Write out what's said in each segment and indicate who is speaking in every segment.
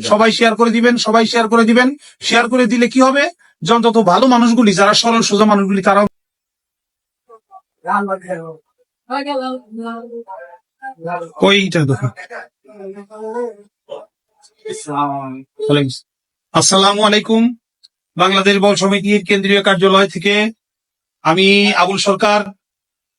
Speaker 1: সবাই শেয়ার করে দিবেন, সবাই শেয়ার করে দিবেন। শেয়ার করে দিলে কি হবে? যে অন্তত ভালো মানুষগুলি, যারা সরল, সোজা মানুষগুলি তারা ওইটা আসসালামু আলাইকুম। বাংলাদেশ বল সমিতির কেন্দ্রীয় কার্যালয় থেকে আমি আবুল সরকার।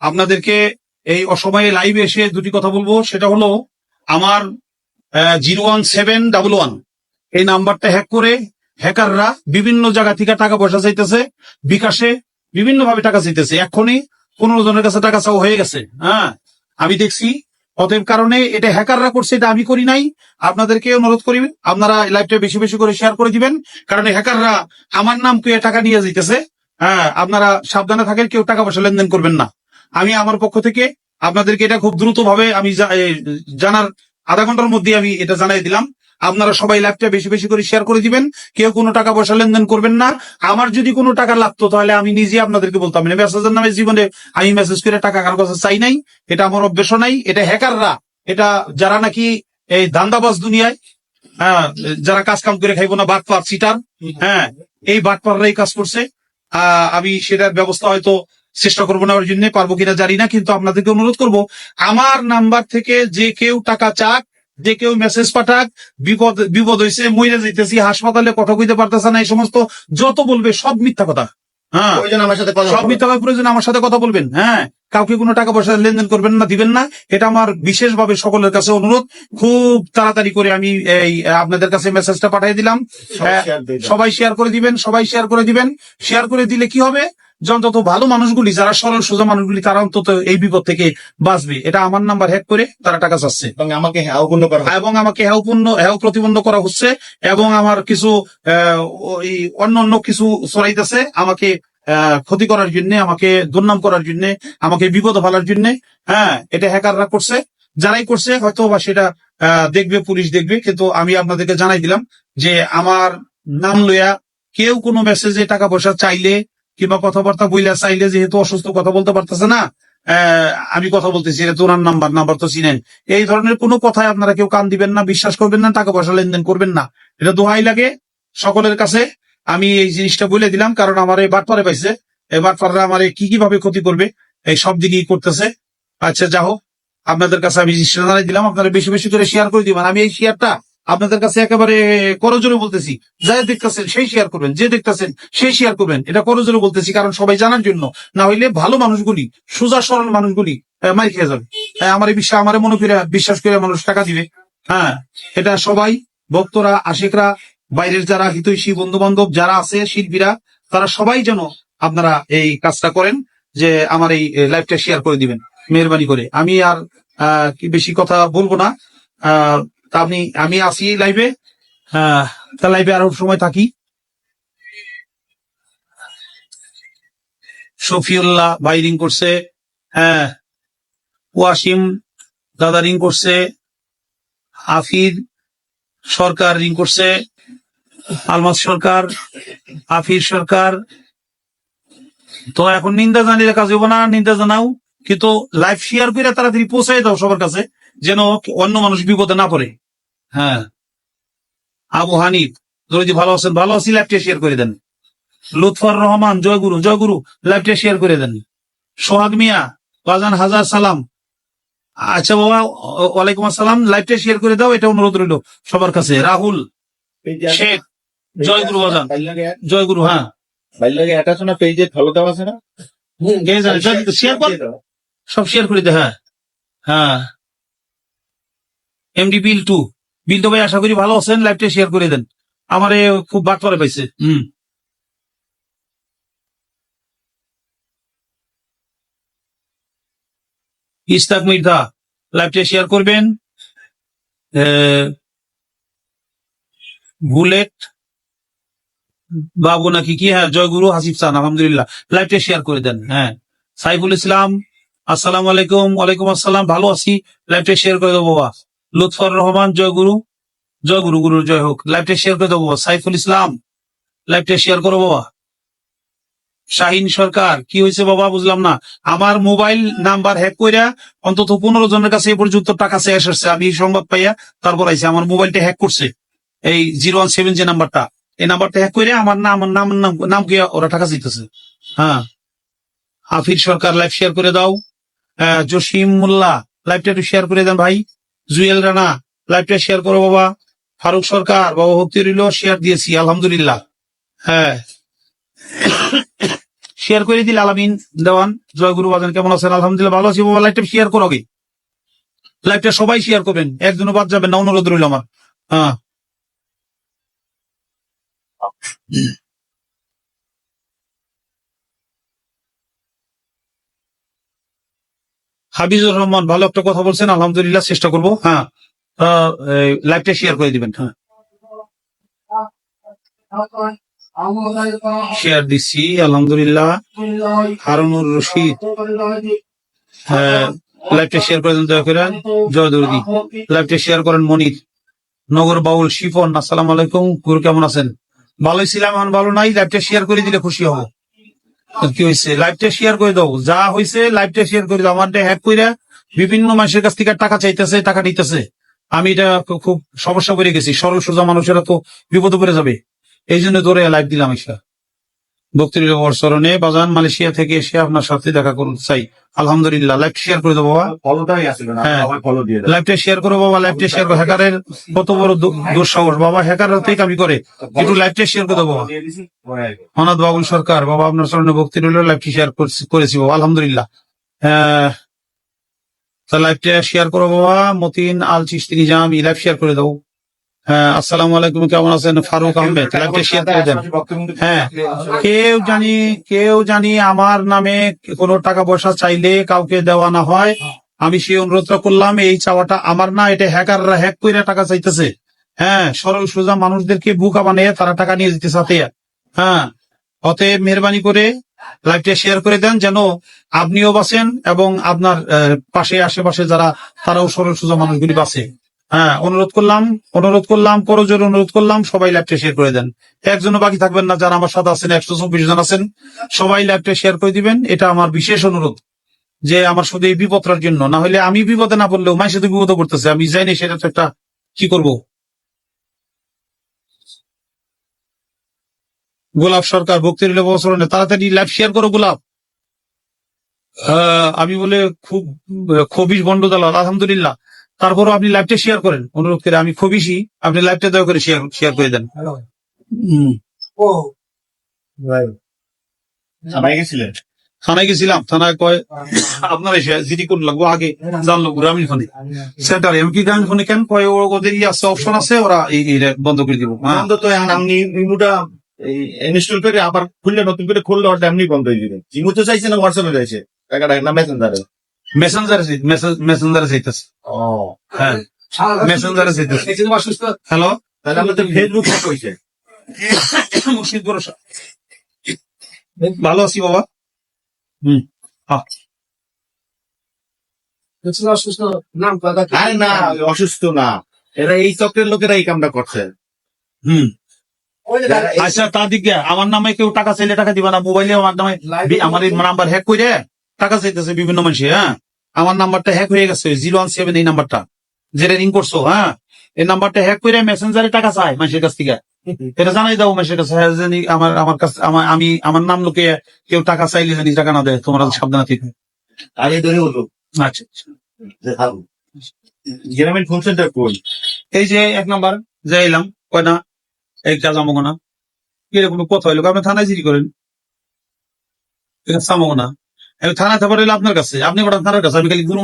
Speaker 1: আপনাদেরকে এই অসময়ে লাইভে এসে দুটি কথা বলব। সেটা হলো, আমার zero one seven double one. এই নাম্বারটা হ্যাক করে হ্যাকাররা বিভিন্ন জায়গা থেকে টাকা পয়সা চাইতেছে, বিকাশে বিভিন্ন ভাবে টাকা চাইতেছে। এখনই পনেরো জনের কাছে টাকা চাওয়া হয়ে গেছে। হ্যাঁ আমি দেখছি। অতএব কারণে এটা হ্যাকাররা করছে, এটা আমি করি নাই। আপনাদেরকে অনুরোধ করি, আপনারা লাইভটা বেশি বেশি করে শেয়ার করে দিবেন। কারণ হ্যাকাররা আমার নাম পেয়ে টাকা নিয়ে যেতেছে হ্যাঁ আপনারা সাবধানে থাকেন, কেউ টাকা পয়সা লেনদেন করবেন না। আমি আমার পক্ষ থেকে আপনাদেরকে এটা খুব দ্রুত ভাবে আমি জানার আধা ঘণ্টার মধ্যে আমি এটা জানাই দিলাম। আপনারা সবাই লাইভটা বেশি বেশি করে শেয়ার করে দিবেন। কেউ কোনো টাকা পয়সা লেনদেন করবেন না। আমার যদি কোনো টাকা লাগতো, তাহলে আমি নিজে আপনাদেরকে বলতাম। না মেসেজের নামে জীবনে আমি মেসেজ করে টাকা কারও কাছে চাই নাই। এটা আমার অভ্যেস নাই। এটা হ্যাকাররা এটা যারা নাকি এই দান্দাবাজ দুনিয়ায় হ্যাঁ যারা কাজ কাম করে খাইবো না বাটপার সিটার হ্যাঁ এই বাটপাররাই কাজ করছে। আমি সেটার ব্যবস্থা হয়তো চেষ্টা করব না ওর জন্য, পারব কিনা জানি না, কিন্তু আপনাদেরকে অনুরোধ করব, আমার নাম্বার থেকে যে কেউ টাকা চাক যে কেউ মেসেজ পাঠাক বিপদ বিপদ হয়েছে মইরা যাইতেছি হাসপাতালে কথা কইতে পারতেছে না এই সমস্ত যত বলবে সব মিথ্যা কথা। হ্যাঁ।
Speaker 2: আমার সাথে কথা
Speaker 1: সব মিথ্যা প্রয়োজন আমার সাথে কথা বলবেন। হ্যাঁ। কাউকে কোনো টাকা পয়সা লেনদেন করবেন না দিবেন না। এটা আমার বিশেষভাবে সকলের কাছে অনুরোধ। খুব তাড়াতাড়ি করে আমি এই আপনাদের কাছে মেসেজটা পাঠিয়ে দিলাম। হ্যাঁ, সবাই শেয়ার করে দিবেন সবাই শেয়ার করে দিবেন। শেয়ার করে দিলে কি হবে? যে অন্তত ভালো মানুষগুলি যারা সরল সোজা মানুষগুলি তারা অন্তত এই বিপদ থেকে বাঁচবে। এটা আমার নাম্বার হ্যাক করে তারা টাকা চাচ্ছে।
Speaker 2: এবং আমাকে হ্যাঁ করা
Speaker 1: এবং আমাকে হেউপূর্ণ হেউ প্রতিবন্ধ করা হচ্ছে এবং আমার কিছু অন্য অন্য কিছু চড়াইতেছে আমাকে ক্ষতি করার জন্য আমাকে দুর্নাম করার জন্য আমাকে বিপদ ফেলার জন্য। হ্যাঁ এটা হ্যাকাররা করছে। যারাই করছে হয়তো বা সেটা আহ, দেখবে পুলিশ দেখবে। কিন্তু আমি আপনাদেরকে জানাই দিলাম যে আমার নাম লইয়া কেউ কোনো মেসেজে টাকা পয়সা চাইলে কিংবা কথাবার্তা বইলা চাইলে যেহেতু অসুস্থ কথা বলতে পারতেছে না আমি কথা বলতেছি, এটা তোরার নাম্বার নাম্বার তো চিনেন। এই ধরনের কোনো কথায় আপনারা কেউ কান দিবেন না, বিশ্বাস করবেন না টাকা পয়সা লেনদেন করবেন না। এটা দোহাই লাগে সকলের কাছে। আমি এই জিনিসটা বলে দিলাম, কারণ আমার এই বাটপারে পাইছে। এই বাটপাররা আমার কি কীভাবে ক্ষতি করবে, এই সব দিকেই করতেছে। আচ্ছা যা হোক, আপনাদের কাছে আমি জিনিসটা জানাই দিলাম, আপনারা বেশি বেশি করে শেয়ার করে দিবেন। আমি এই শেয়ারটা আপনাদের কাছে একেবারে করজোরে বলতেছি যাই দেখতেছেন সেই শেয়ার করবেন যে দেখতেছেন সেই শেয়ার করবেন এটা করজোরে বলতেছি কারণ সবাই জানার জন্য। না হইলে ভালো মানুষগুলি সোজা সরল মানুষগুলি মাই খেয়ে যাবে। হ্যাঁ, আমার বিশ্বাস আমার মনে করে বিশ্বাস করে মানুষ টাকা দিবে। হ্যাঁ এটা সবাই ভক্তরা আশিকরা বাইরের যারা হিতৈষী বন্ধু বান্ধব যারা আছে শিল্পীরা তারা সবাই যেন আপনারা এই কাজটা করেন যে আমার এই লাইভটা শেয়ার করে দিবেন মেহরবানি করে। আমি আর বেশি কথা বলব না। তা আপনি, আমি আসি লাইভে তা লাইভে আরও সময় থাকি। শফিউল্লাহ ভাই রিং করছে। হ্যাঁ ওয়াসিম দাদা রিং করছে। আফির সরকার রিং করছে। আলমাস সরকার, আফির সরকার। তো এখন নিন্দা জানিলে কাজ হইব না, নিন্দা জানাও। কিন্তু লাইভ শেয়ার করে তাড়াতাড়ি পৌঁছাই দাও সবার কাছে। যেন অন্য মানুষ বিপদে না পড়ে। হ্যাঁ। আবু হানিফ যদি ভালো আছেন ভালো আছি লাইভটা শেয়ার করে দেন। লুৎফর রহমান জয়গুরু জয়গুরু লাইভটা শেয়ার করে দেন। সোহাগ মিয়া বাজান হাজার সালাম। আচ্ছা বাবা ওয়ালাইকুম আসসালাম লাইভটা শেয়ার করে দাও এটা অনুরোধ রইল সবার কাছে। রাহুল শেখ জয়গুরু বাজান। জয়গুরু হ্যাঁ।
Speaker 2: পেজে ফলো দেওয়া আছে না?
Speaker 1: শেয়ার কর। সব শেয়ার করে দে হ্যাঁ। হ্যাঁ। এমডি বিল টু বিল তো ভাই আশা করি ভালো আছেন লাইভটা শেয়ার করে দেন। আমারে খুব বাদ পরে পাইছে। হুম। ইস্তাক মির্জা লাইভটা শেয়ার করবেন। বুলেট, বাবু নাকি কি? হ্যাঁ জয়গুরু, হাসিফ চান আলহামদুলিল্লাহ। লাইভটা শেয়ার করে দেন হ্যাঁ। সাইফুল ইসলাম, আসসালাম আলাইকুম, ওয়ালাইকুম আসসালাম, ভালো আছি। লাইভটা শেয়ার করে দেবো, বাবা। লুৎফর রহমান জয়গুরু জয়গুরু গুরু জয় হোক। লাইভটা শেয়ার করে দেবো, সাইফুল ইসলাম। লাইভটা শেয়ার করো বাবা। শাহিন সরকার, কি হয়েছে বাবা, বুঝলাম না। আমার মোবাইল নাম্বার হ্যাক কইরা অন্তত পনেরো জনের কাছে এ পর্যন্ত টাকা চেয়ে আসছে আমি সংবাদ পাইয়া তারপর আইছে, আমার মোবাইলটা হ্যাক করছে। এই জিরো ওয়ান সেভেন যে নাম্বারটা, এই নাম্বারটা হ্যাক করে আমার নাম নাম নাম নাম ওরা টাকা চাইতেছে হ্যাঁ। হাফিজ সরকার লাইভ শেয়ার করে দাও। জসিম মোল্লা লাইভটা একটু শেয়ার করে দেন ভাই। জুয়েল রানা লাইভটা শেয়ার করো বাবা। ফারুক সরকার, বাবা ভক্তি রইল শেয়ার দিয়েছি, আলহামদুলিল্লাহ। হ্যাঁ। শেয়ার করে দিল আলামিন দেওয়ান, জয় গুরু বাজান, কেমন আছেন? আলহামদুলিল্লাহ ভালো আছি বাবা লাইভটা শেয়ার করো আগে। লাইভটা সবাই শেয়ার করবেন, একজনও বাদ যাবেন না, অনুরোধ রইল আমার। হ্যাঁ। হাবিজুর রহমান, ভালো একটা কথা বলছেন, আলহামদুলিল্লাহ চেষ্টা করব। হ্যাঁ লাইভটা শেয়ার করে দিবেন হ্যাঁ। শেয়ার দিচ্ছি, আলহামদুলিল্লাহ। হারুনুর রশিদ। হ্যাঁ লাইভটা শেয়ার করে দেন, দয়া করে। জয় দুর্গি। লাইভটা শেয়ার করেন, মনির। নগর বাউল, শিফন, আসসালাম আলাইকুম। গুরু কেমন আছেন? ভালোই ছিলাম, এখন ভালো নাই লাইভটা শেয়ার করে দিলে খুশি হব। কি হয়েছে লাইভটা শেয়ার করে দাও। যা হয়েছে লাইভটা শেয়ার করে দাও। আমার হ্যাক করে বিভিন্ন মানুষের কাছ থেকে টাকা চাইতেছে, টাকা নিতেছে। আমি এটা খুব সমস্যা করে গেছি। সরল সোজা মানুষেরা তো বিপদে পড়ে যাবে। এই জন্য ধরে লাইভ দিলাম এটা ভক্তির স্মরণে বাজান মালয়েশিয়া থেকে এসে আপনার সাথে দেখা করুন। চাই। আলহামদুলিল্লাহ লাইভ শেয়ার করে দেবো বাবা। হ্যাঁ। লাইভটা শেয়ার করো বাবা লাইভটা শেয়ার করো। হ্যাকারের কত বড় দুঃসাহস বাবা হ্যাকার থেকে কামি করে। একটু লাইভটা শেয়ার করে দেবো বাবা। অনাথ বাবুল সরকার বাবা আপনার স্মরণে ভক্তি রইল লাইভটি শেয়ার করেছি বাবা আলহামদুলিল্লাহ। হ্যাঁ তা লাইভটা শেয়ার করো বাবা। মতিন আল চিস্তি নিজাম লাইভ শেয়ার করে দাও হ্যাঁ আসসালামু আলাইকুম কেমন আছেন? ফারুক আহমেদ লাইভটা শেয়ার করে দেন। হ্যাঁ কেউ জানি কেউ জানি আমার নামে কোনো টাকা পয়সা চাইলে কাউকে দেওয়া না হয়। আমি সেই অনুরোধটা করলাম এই চাওয়াটা আমার না এটা হ্যাকাররা হ্যাক করে টাকা চাইতেছে। হ্যাঁ সরল সোজা মানুষদেরকে বুকা বানিয়ে তারা টাকা নিয়ে যেতে সাথে হ্যাঁ অতএব মেহরবানি করে লাইভটা শেয়ার করে দেন যেন আপনিও বাঁচেন এবং আপনার পাশে আশেপাশে যারা তারাও সরল সোজা মানুষগুলি বাঁচে। হ্যাঁ অনুরোধ করলাম অনুরোধ করলাম করজোর অনুরোধ করলাম, সবাই লাইভটা শেয়ার করে দেন। একজনও বাকি থাকবেন না, যারা আমার সাথে আছেন, একশো চব্বিশ জন আছেন, সবাই লাইভটা শেয়ার করে দিবেন। এটা আমার বিশেষ অনুরোধ, যে আমার শুধু এই বিপদটার জন্য। না হলে আমি বিপদে না পড়লেও মায়ের সাথে বিপদ করতেছে আমি জানি সেটা তো একটা কি করব। গোলাপ সরকার, ভক্তির বছরণে তাড়াতাড়ি লাইভ শেয়ার করো গোলাপ। আমি বলে খুব খবিস বন্ড দালাল, আলহামদুলিল্লাহ। তারপরও আপনি লাইভটা শেয়ার করেন। অনুরোধ করে আমি খবিসই আপনি লাইভটা দয়া করে শেয়ার শেয়ার করে দেন। হুম।
Speaker 2: গেছিলেন?
Speaker 1: থানায় গেছিলাম। থানায় কয় আপনার এসে জিডি কোড লাগবো আগে জানলো গ্রামীণ ফোনে। সেন্টারে আমি কি গ্রামীণ ফোনে কেন? কয় ও- ওদের ই আছে অপশন আছে ওরা এই বন্ধ করে দিব। হ্যাঁ।
Speaker 2: বন্ধ তো আপনি রিমুটা ইনস্টল করে আবার খুললে নতুন করে খুললে ওটা এমনি বন্ধ হয়ে যাবে। জিমু তো চাইছে না হোয়াটসঅ্যাপে চাইছে। টাকাটা না মেসেঞ্জারে
Speaker 1: মেসেঞ্জারে মেসেঞ্জারে চাইতেছে
Speaker 2: ও।
Speaker 1: হ্যাঁ। মেসেঞ্জারে চাইতেছে হ্যালো?
Speaker 2: তাহলে আমাদের ফেসবুক
Speaker 1: মুর্শিদ ভরসা ভালো আছি বাবা। হুম
Speaker 2: আরে না অসুস্থ না। এরা এই চক্রের লোকেরা এই কামটা করছে।
Speaker 1: হুম। আচ্ছা তা দিক আমার নামে কেউ টাকা চাইলে টাকা দিবা না মোবাইলে আমার নামে আমার নাম্বার হ্যাক করে টাকা চাইতেছে বিভিন্ন মানুষ হ্যাঁ? আমার নাম্বারটা হ্যাক হয়ে গেছে জিরো ওয়ান সেভেন এই নাম্বারটা। যেটা রিং করছ হ্যাঁ? এই নাম্বারটা হ্যাক করে মেসেঞ্জারে টাকা চায় মানুষের কাছ থেকে। এটা জানাই দাও মানুষের কাছে হ্যাঁ, জানি আমার আমার কাছে আমি আমার নাম লোকে কেউ টাকা চাইলে জানি টাকা না দেয় তোমরা সাবধানে ঠিক
Speaker 2: আগে ধরে বলতো
Speaker 1: আচ্ছা
Speaker 2: গ্রামীণ ফোন সেন্টার কই
Speaker 1: এই যে এক নাম্বার যাই এলাম কয় না এই কাজ না। এরকম কথা হইল আপনি থানায় জিরি করেন। এটা সামো না। আমি থানায় থাবার হইল আপনার কাছে আপনি করেন থানার কাছে আমি খালি গুরু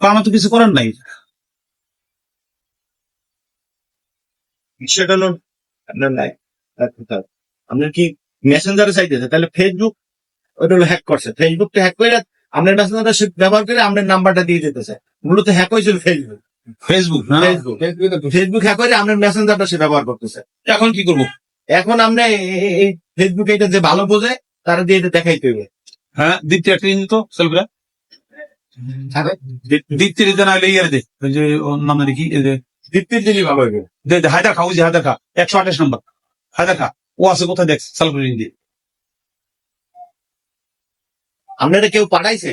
Speaker 1: তো আমার তো কিছু করার নাই।
Speaker 2: সেটা হলো আপনার নাই আপনার কি মেসেঞ্জারে চাইতেছে? তাহলে ফেসবুক ওটা হলো হ্যাক করছে। ফেসবুকটা হ্যাক করে আপনার মেসেঞ্জারটা ব্যবহার করে আপনার নাম্বারটা দিয়ে যেতেছে মূলত হ্যাক হয়েছিল Facebook
Speaker 1: Facebook
Speaker 2: Facebook Facebook hack করে আপনার মেসেঞ্জারটা সে ব্যবহার করতেছে।
Speaker 1: এখন কি করব?
Speaker 2: এখন আমরা এই ফেসবুক এটা যে ভালো বোঝে তারা দিয়ে এটা দেখাইতে হবে
Speaker 1: হ্যাঁ দ্বিতীয় একটা দিন তো সেলফরা। দ্বিতীয় দিতে না হলে ইয়ে দে। ওই যে ওর নাম জানি কি? এই যে
Speaker 2: দ্বিতীয় দিনই ভালো হবে
Speaker 1: দে দে হায়দার খা ওই যে হায়দার খা। একশো আঠাশ নম্বর। হায়দার খা। ও আছে কোথায় দেখ সেলফরি দিয়ে
Speaker 2: আপনারা কেউ পাঠাইছে?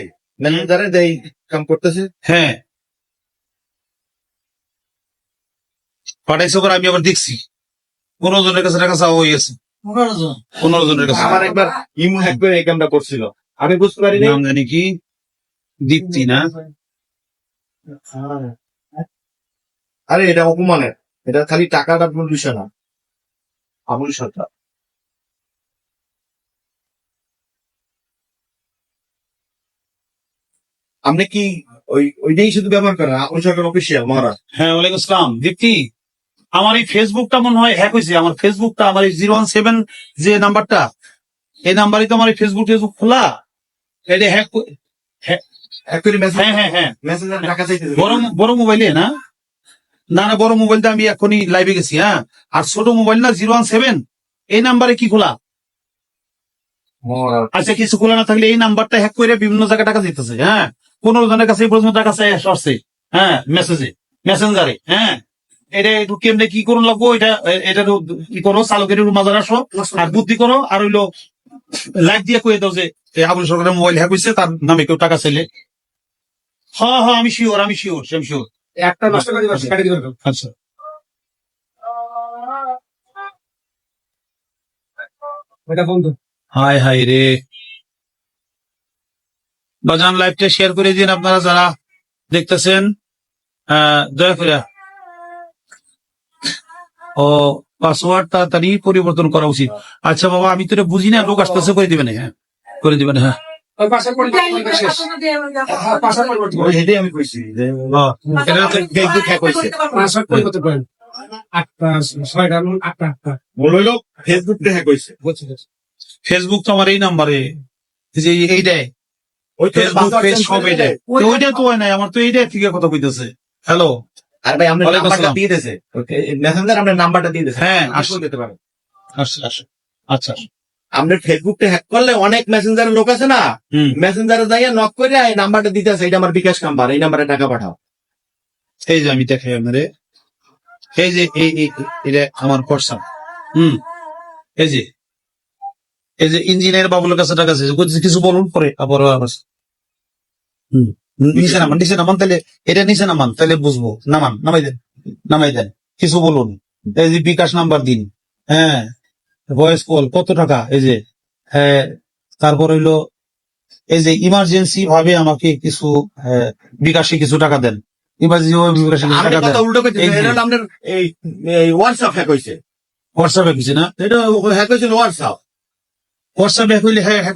Speaker 2: এই কাম করতেছে?
Speaker 1: হ্যাঁ। পাঠাইছে করে আমি আবার দেখছি। পনেরো জনের কাছে টাকা চাওয়া গেছে। পনেরো জনের কাছে।
Speaker 2: আমার একবার ইমু হ্যাক করে এই কামটা করছিল। আমি বুঝতে পারিনি।
Speaker 1: নাম জানি কি? দীপ্তি না?
Speaker 2: আরে এটা অপমানের। এটা খালি টাকাটা ভুল বিষয় না। আবুল সরকার আপনি কি ওই ওইটাই শুধু ব্যবহার করেন? আবুল সরকার অফিসিয়াল মহারাজ।
Speaker 1: হ্যাঁ ওয়ালাইকুম আসসালাম। দীপ্তি আমার এই ফেসবুকটা মনে হয় হ্যাক হয়েছে। আমার ফেসবুকটা আমার এই জিরো ওয়ান সেভেন যে নাম্বারটা এই নাম্বারই তো আমার এই ফেসবুক ফেসবুক খোলা। এটা হ্যাক হ্যাঁ হ্যাঁ হ্যাঁ। বড় বড় মোবাইলে না? না না বড় মোবাইলটা আমি এখনই লাইভে গেছি হ্যাঁ। আর ছোট মোবাইল না জিরো ওয়ান সেভেন এই নাম্বারে কি খোলা? আচ্ছা কিছু খোলা না থাকলে এই নাম্বারটা হ্যাক করে বিভিন্ন জায়গায় টাকা দিতেছে হ্যাঁ। পনেরো জনের কাছে এই পর্যন্ত টাকা আসছে হ্যাঁ মেসেজে মেসেঞ্জারে হ্যাঁ। এটা একটু কেমনে কি করুন লাগবো? এটা এটা কি করো চালকের মাজার আসো। আর বুদ্ধি করো আর হইল লাইভ দিয়ে কয়ে দাও যে আবুল সরকারের মোবাইল হ্যাক হয়েছে তার নামে কেউ টাকা চাইলে। হ্যাঁ হ্যাঁ আমি শিওর আমি শিওর আমি শিওর
Speaker 3: একটা নষ্ট করে কাটি
Speaker 1: আচ্ছা।
Speaker 3: ওটা বন্ধু।
Speaker 1: হাই হাই রে। বাজান লাইভটা শেয়ার করে দিন আপনারা যারা দেখতেছেন। দয়া করে ও পাসওয়ার্ড তাড়াতাড়ি পরিবর্তন করা উচিত। আচ্ছা বাবা আমি তো এটা বুঝি না লোক আসতেছে করে দিবেন হ্যাঁ। করে দিবেন হ্যাঁ।
Speaker 2: ফেসবুক
Speaker 1: তো আমার এই নাম্বারে। যে এইটাই
Speaker 2: ওই
Speaker 1: ফেসবুক পেজ সব এইটাই
Speaker 2: দেয়।
Speaker 1: ওইটা তো হয় নাই আমার তো এইটাই থেকে কথা কইতেছে। হ্যালো?
Speaker 2: আর ভাই আমরা নাম্বারটা দিয়ে দিয়েছে। মেসেঞ্জার আমরা নাম্বারটা দিয়ে দিয়েছে।
Speaker 1: হ্যাঁ,
Speaker 2: আসলে। দিতে পারেন।
Speaker 1: আচ্ছা
Speaker 2: আপনার ফেসবুকটা হ্যাক করলে অনেক মেসেঞ্জারের লোক আছে না? মেসেঞ্জারে যাইয়া নক করে এই নাম্বারটা দিতে আছে। এটা আমার বিকাশ নাম্বার এই নাম্বারে টাকা পাঠাও।
Speaker 1: এই যে আমি দেখাই আপনারে। এই যে এই এটা আমার হোয়াটসঅ্যাপ হুম। এই যে এই যে ইঞ্জিনিয়ার বাবুলের কাছে টাকা আছে কিছু বলুন পরে আবার আবার হুম। নিচে নামান নিচে নামান তাহলে এটা নিচে নামান তাহলে বুঝব। নামান নামাই দেন নামাই দেন। কিছু বলুন। এই যে বিকাশ নাম্বার দিন হ্যাঁ ভয়েস কল কত টাকা? এই যে হ্যাঁ তারপর হইল এই যে ইমার্জেন্সি ভাবে আমাকে কিছু হ্যাঁ, বিকাশে কিছু টাকা দেন। ইমার্জেন্সি ভাবে বিকাশে কিছু টাকা দেন।
Speaker 2: উল্টো
Speaker 1: এই
Speaker 2: হোয়াটসঅ্যাপ হ্যাক হয়েছে
Speaker 1: না?
Speaker 2: এটা হ্যাক হয়েছিল হোয়াটসঅ্যাপ
Speaker 1: হোয়াটসঅ্যাপে হইলে হ্যাঁ হ্যাঁ